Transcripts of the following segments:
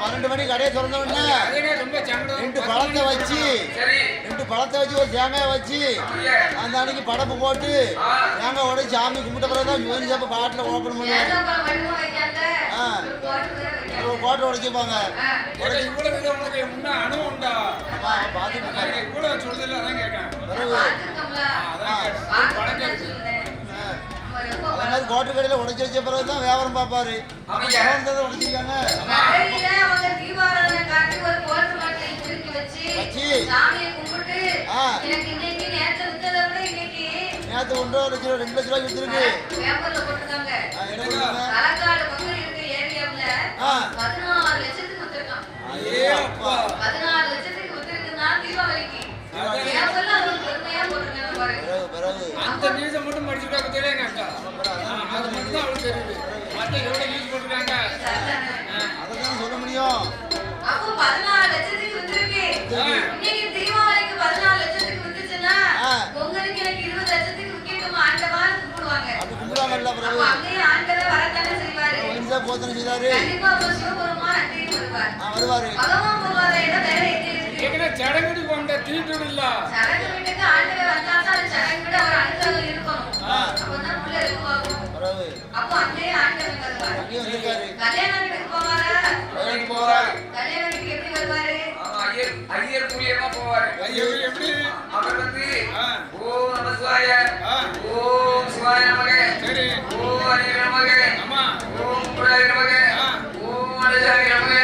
பன்னெண்டு மணிக்கு கடையை திறந்தோடனே ரெண்டு பழத்தை வச்சு ரெண்டு பழத்தை வச்சு ஒரு தேங்காய் வச்சு அந்த அன்னைக்கு படப்பு போட்டு தேங்காய் உடச்சி சாமி கும்பிட்ட பிறகு தான் ஜோதி சாப்ப பாட்டில் ஓப்பன் பண்ணுவாங்க ஆ. கோட்டை உடைச்சிப்பாங்க எனக்கு இவ்வளவு உண்டா? பாத்துட்டு இவ்வளவு சொல்லுதில்ல அதான் கேட்கேன் கடையில் உடைச்சி வச்ச பிறகு தான் வியாபாரம் பார்ப்பாரு. உடைச்சிருக்காங்க. நேற்று ஒன்றரை லட்சம் ரெண்டு லட்ச ரூபாய் வித்துருக்கு. பதினாறு லட்சத்துக்கு ஒத்துருக்கான். நியூஸை மட்டும் படிச்சுட்டாங்க தெரியுங்க அக்கா. மட்டும் எவ்வளோ யூஸ் பண்ணுறாங்க அதை தான் சொல்ல முடியும். அப்போ பதினாறு லட்சத்துக்கு வந்துருக்கு போதனை செய்தாரு. வருவாரு. சடங்குடி நம சிவாய. ஓம் சிவாய நமக. ஓம் அரிய நமக. நமக்கு ஓ மனுஷாரி நமக்கு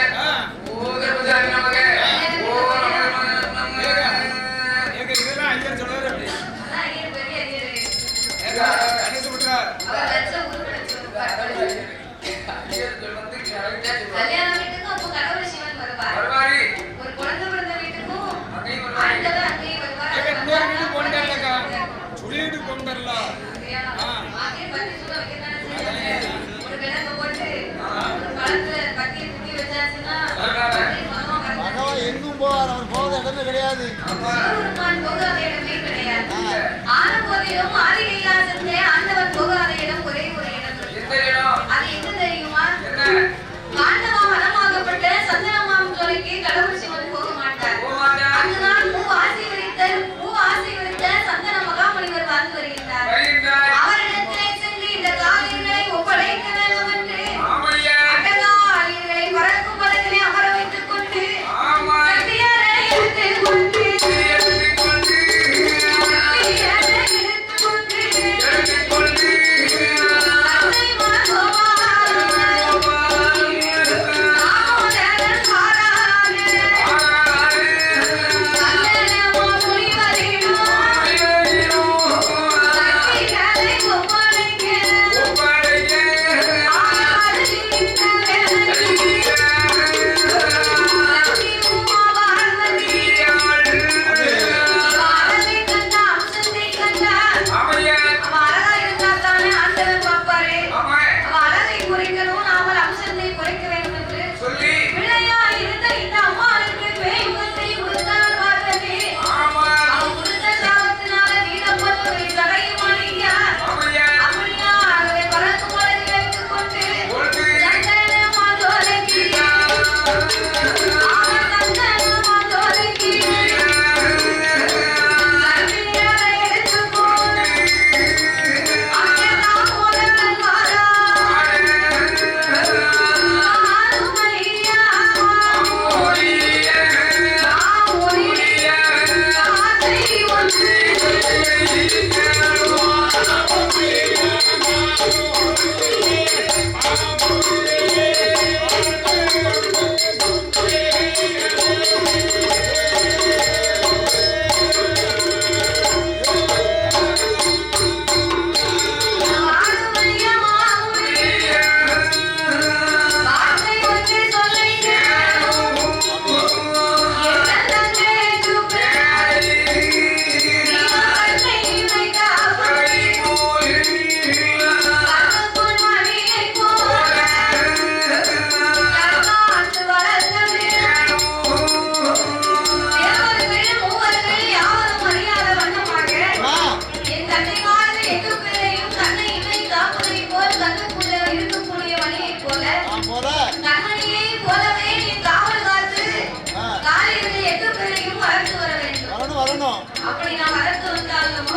அப்படி நான் வளர்த்து வந்தாலும்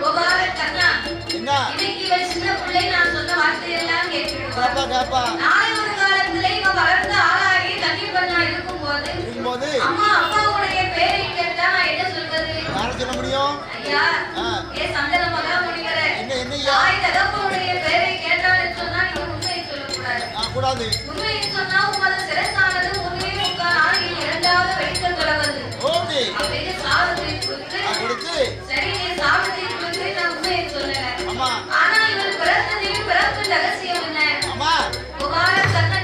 கோபால கண்ணா இன்னைக்கு இவன் சின்ன பிள்ளை நான் சொன்ன வார்த்தையெல்லாம் கேட்டுடுவான் நாளை ஒரு காலத்துல இவன் வளர்ந்து ஆளாகி தண்ணி பண்ணா இருக்கும் போது அம்மா அப்பாவுடைய பேரை கேட்டா நான் என்ன சொல்வது? யார சொல்ல முடியும்? ஐயா ஏ சந்தன மகா முடிகிற என்ன என்ன தாய் தகப்பனுடைய பேரை கேட்டான்னு சொன்னா நீங்க உண்மையை சொல்லக்கூடாது. கூடாது. உண்மையை சொன்னா உங்களது சிறசானது உண்மையை உட்கார இரண்டாவது ஆ, கொடுத்து சரி நீ சாபத்தை கொடுத்து நான் உண்மையை சொல்லல. ஆமா. ஆனா இவன் பிறந்ததையும் பிறப்பு ரகசியம் என்ன ஆமா. புகார கண்ணன்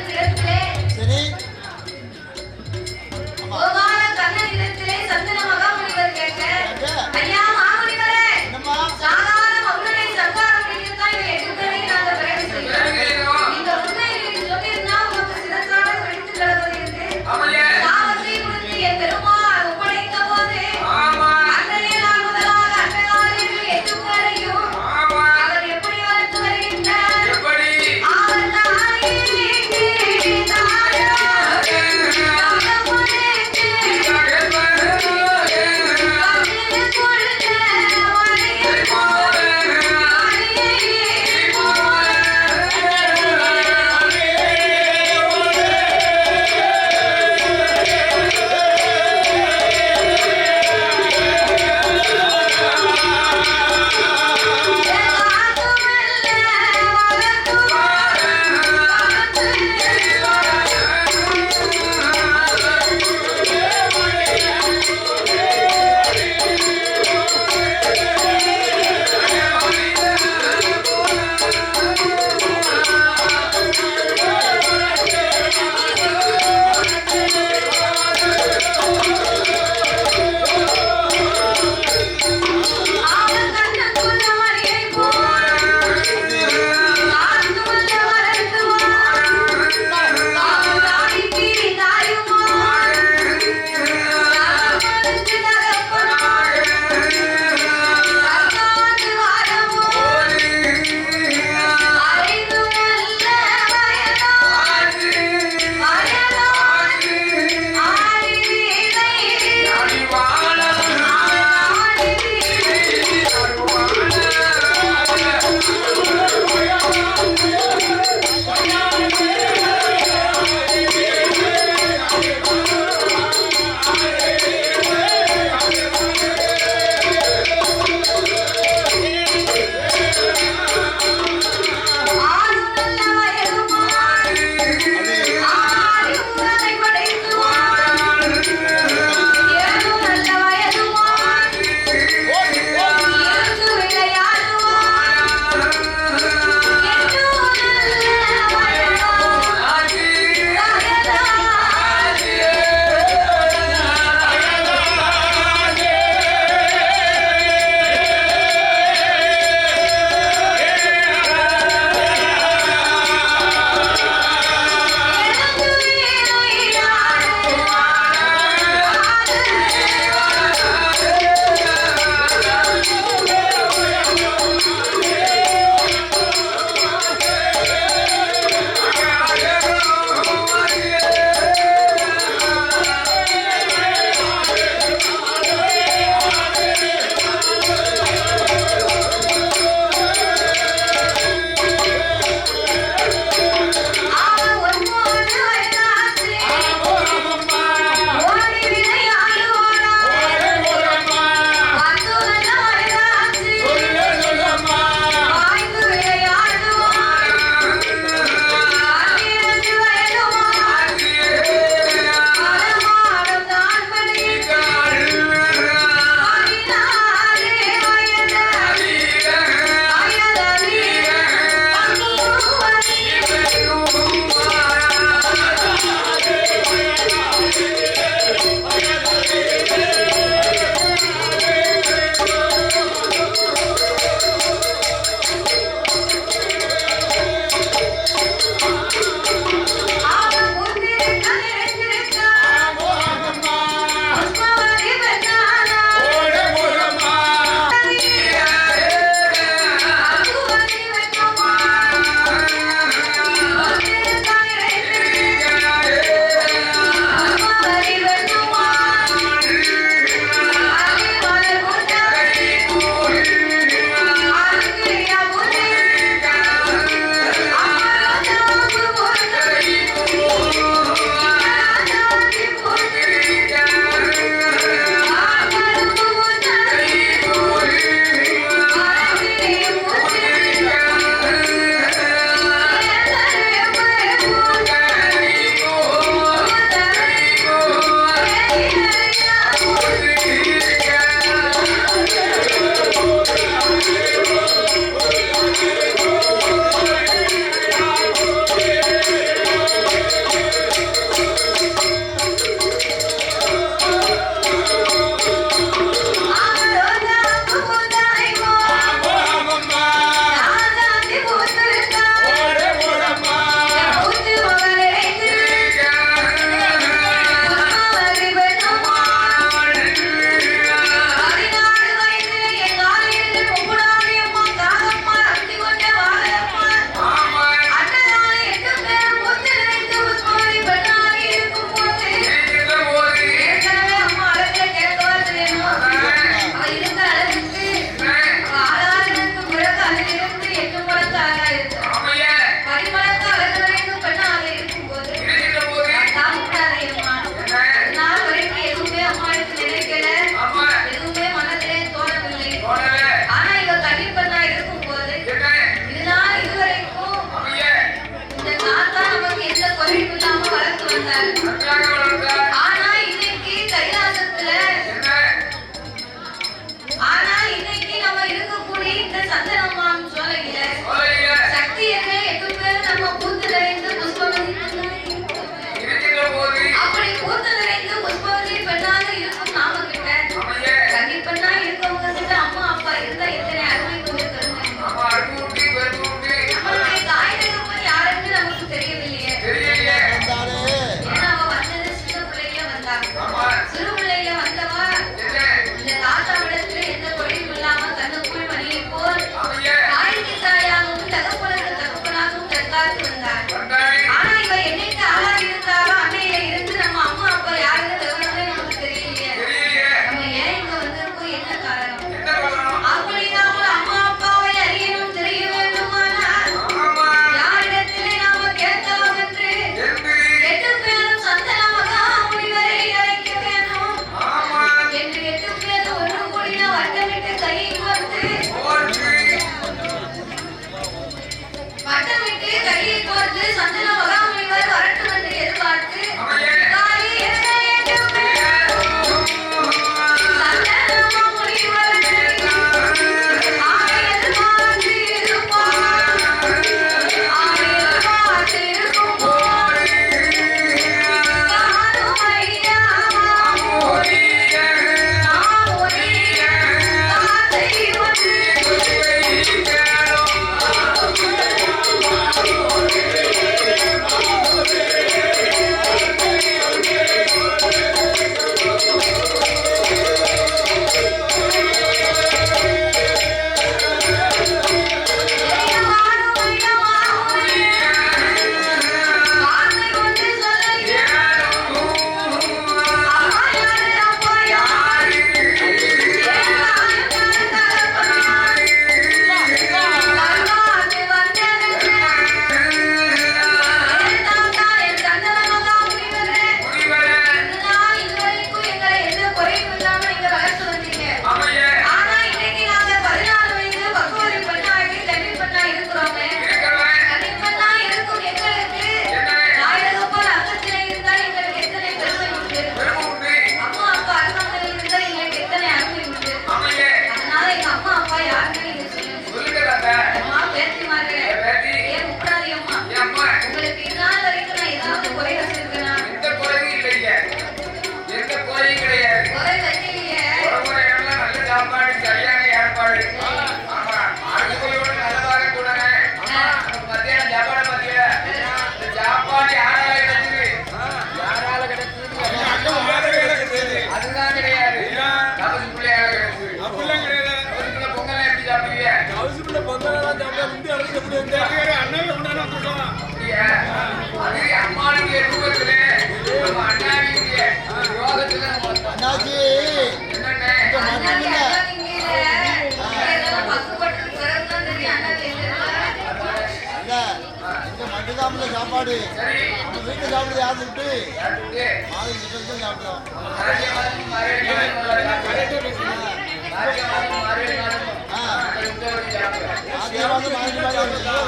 மாதிரி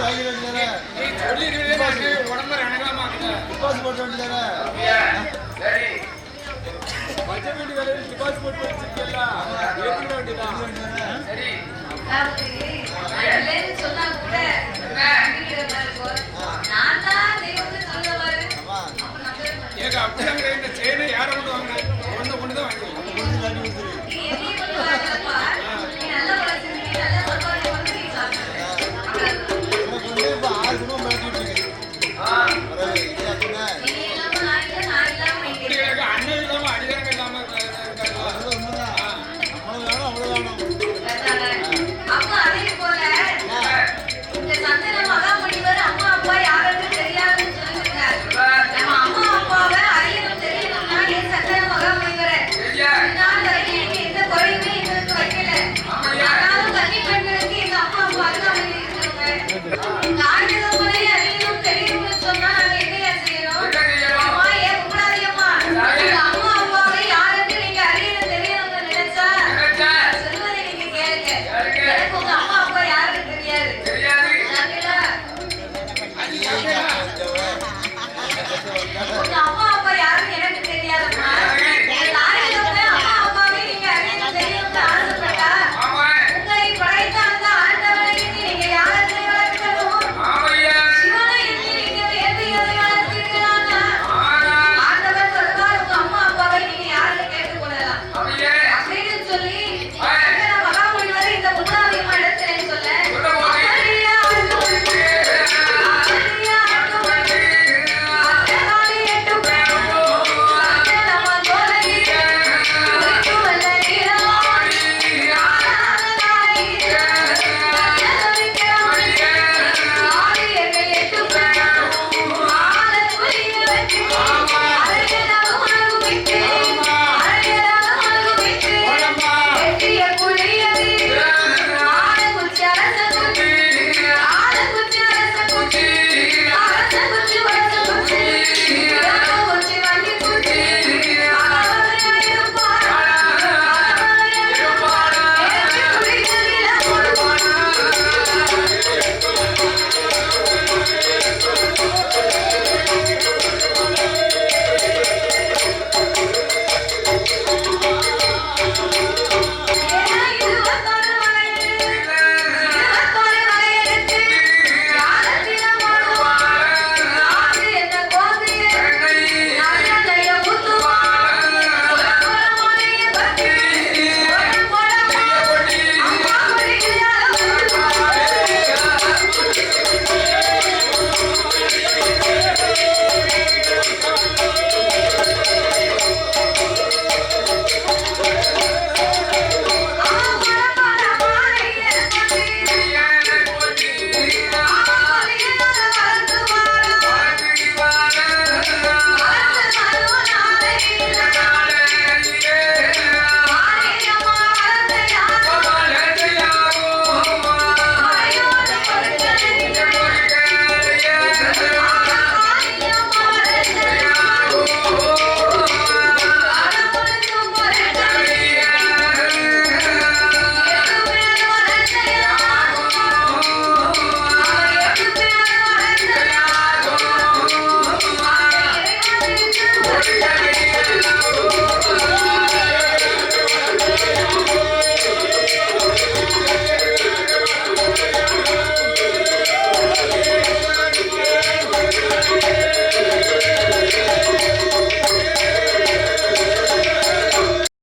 வாங்கி வேண்டியதானே நீ சொல்லிடுறதே எனக்கு உடம்பு ரணகலமாக்குது டிபாஸ் போட்ட வேண்டியதானே சரி பட்ஜெட் வேண்டிய வேலையில் டிபாசிட் போட்டு